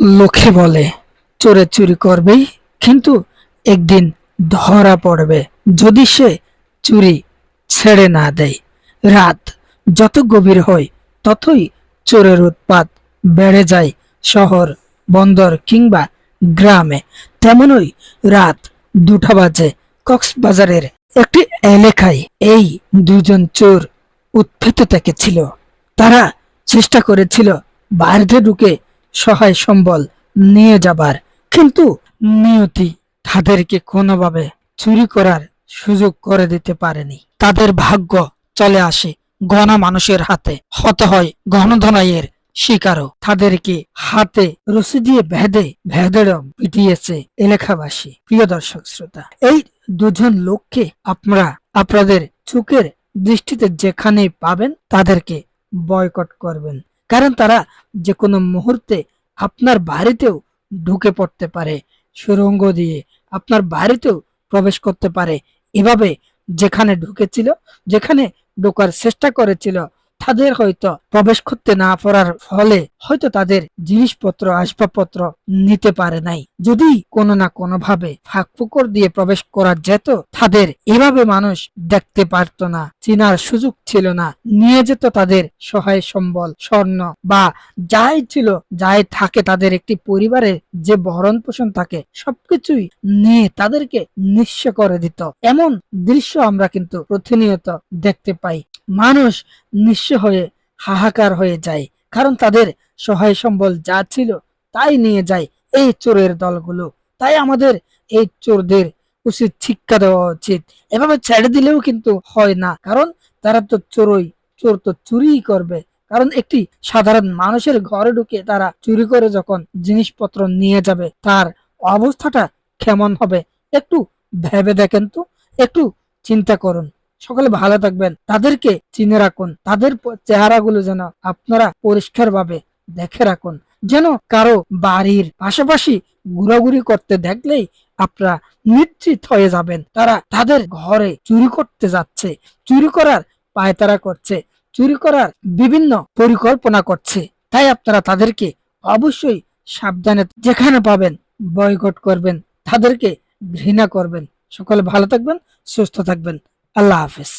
লোকে বলে চোরে চুরি করবেই, কিন্তু একদিন ধরা পড়বে। যদি সে চুরি ছেড়ে না দেয়, রাত যত গভীর হয়, ততই চোরের উৎপাত বেড়ে যায় শহর, বন্দর কিংবা গ্রামে। তেমনই রাত দুটা বাজে কক্সবাজারের একটি এলাকায় এই দুজন চোর উৎপেতে থেকেছিল তারা চেষ্টা করেছিল বাইরে ঢুকে সহায় সম্বল নিয়ে যাবার। কিন্তু নিয়তি তাদেরকে কোনোভাবে চুরি করার সুযোগ করে দিতে পারেনি। তাদের ভাগ্য চলে আসে গণা মানুষের হাতে। হতে হয় গণধনাইয়ের শিকারও। তাদেরকে হাতে রশি দিয়ে ভেদে ভেদেড়ম পিটিয়েছে এলাকাবাসী। প্রিয় দর্শক শ্রোতা, এই দুজন লোককে আপনারা আপনাদের চোখের দৃষ্টিতে যেখানে পাবেন তাদেরকে বয়কট করবেন। কারণ তারা যে কোনো মুহূর্তে আপনার বাড়িতেও ঢুকে পড়তে পারে, সুরঙ্গ দিয়ে আপনার বাড়িতেও প্রবেশ করতে পারে। এভাবে যেখানে ঢুকেছিল, যেখানে ঢোকার চেষ্টা করেছিল তাদের হয়তো প্রবেশ করতে না পারার ফলে হয়তো তাদের জিনিসপত্র, আসবাবপত্র নিতে পারে নাই। যদি কোনো না কোনো ভাবে ফাঁক ফুকর দিয়ে প্রবেশ করা যেত, তাদের এভাবে মানুষ দেখতে পারতো না, চিনার সুযোগ ছিল না। নিয়ে যেত তাদের সহায় সম্বল, স্বর্ণ বা যাই ছিল, যাই থাকে তাদের একটি পরিবারের যে ভরণ পোষণ থাকে, সবকিছুই নিয়ে তাদেরকে নিঃস্ব করে দিত। এমন দৃশ্য আমরা কিন্তু প্রতিনিয়ত দেখতে পাই। মানুষ নিঃস্ব হয়ে হাহাকার হয়ে যায়। কারণ তাদের সহায় সম্বল যা ছিল তাই নিয়ে যায় এই চোরের দলগুলো। তাই আমাদের এই চোরদের উচিত শিক্ষা দেওয়া উচিত। এভাবে ছেড়ে দিলেও কিন্তু হয় না। কারণ তারা তো চোরই, চোর তো চুরিই করবে। কারণ একটি সাধারণ মানুষের ঘরে ঢুকে তারা চুরি করে যখন জিনিসপত্র নিয়ে যাবে, তার অবস্থাটা কেমন হবে? একটু ভেবে দেখেন তো, একটু চিন্তা করুন। সকলে ভালো থাকবেন। তাদেরকে চিনে রাখুন। তাদের চেহারাগুলো যেন আপনারা পরিষ্কার ভাবে দেখে রাখুন। যেন কারও বাড়ির পাশাপাশি ঘোরাঘুরি করতে দেখলেই আপনারা নিশ্চিত হয়ে যাবেন। তারা তাদের ঘরে চুরি করতে যাচ্ছে, চুরি করার পায়তারা করছে, চুরি করার বিভিন্ন পরিকল্পনা করছে। তাই আপনারা তাদেরকে অবশ্যই সাবধানে যেখানে পাবেন বয়কট করবেন। তাদেরকে ঘৃণা করবেন। সকলে ভালো থাকবেন, সুস্থ থাকবেন। আল্লাহ হাফেজ